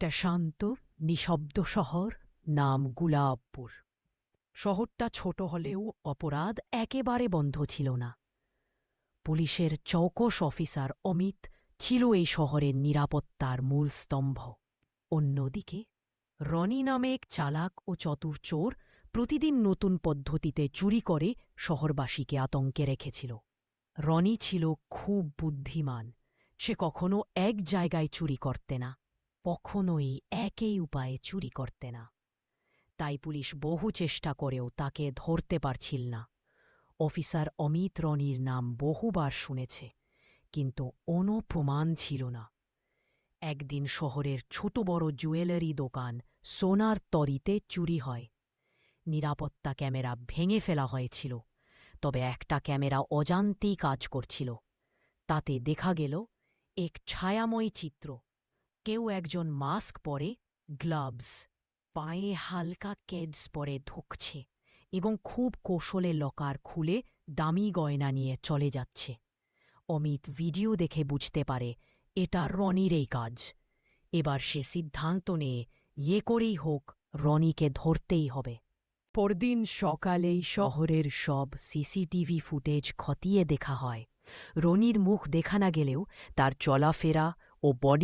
একটা শান্ত, নিঃশব্দ শহর, নাম গুলাবপুর শহরটা ছোট হলেও অপরাধ একেবারে বন্ধ ছিল না। পুলিশের চৌকস অফিসার অমিত ছিল এই শহরের নিরাপত্তার মূল স্তম্ভ। অন্যদিকে, রনি নামে এক চালাক ও চতুর চোর প্রতিদিন নতুন পদ্ধতিতে চুরি করে শহরবাসীকে আতঙ্কে রেখেছিল। রনি ছিল খুব বুদ্ধিমান, সে কখনো এক জায়গায় চুরি করতে না। কখনোই একই উপায়ে চুরি করতে না। তাই পুলিশ বহু চেষ্টা করেও তাকে ধরতে পারছিল না। অফিসার অমিত রনির নাম বহুবার শুনেছে, কিন্তু কোনো প্রমাণ ছিল না। একদিন শহরের ছোট বড় জুয়েলারি দোকান সোনার তরিতে চুরি হয়। নিরাপত্তা ক্যামেরা ভেঙে ফেলা হয়েছিল, তবে একটা ক্যামেরা অজান্তেই কাজ করছিল। তাতে দেখা গেল, এক ছায়াময় চিত্র। কেউ একজন মাস্ক পরে গ্লাভস, পায়ে হালকা কেডস পরে ঢুকছে এবং খুব কৌশলে লকার খুলে দামি গয়না নিয়ে চলে যাচ্ছে। অমিত ভিডিও দেখে বুঝতে পারে এটা রনির এই কাজ। এবার সে সিদ্ধান্ত নিয়ে ইয়ে করেই হোক, রনিকে ধরতেই হবে। পরদিন সকালেই শহরের সব সিসিটিভি ফুটেজ খতিয়ে দেখা হয়। রনির মুখ দেখা না গেলেও তার চলাফেরা ও বডি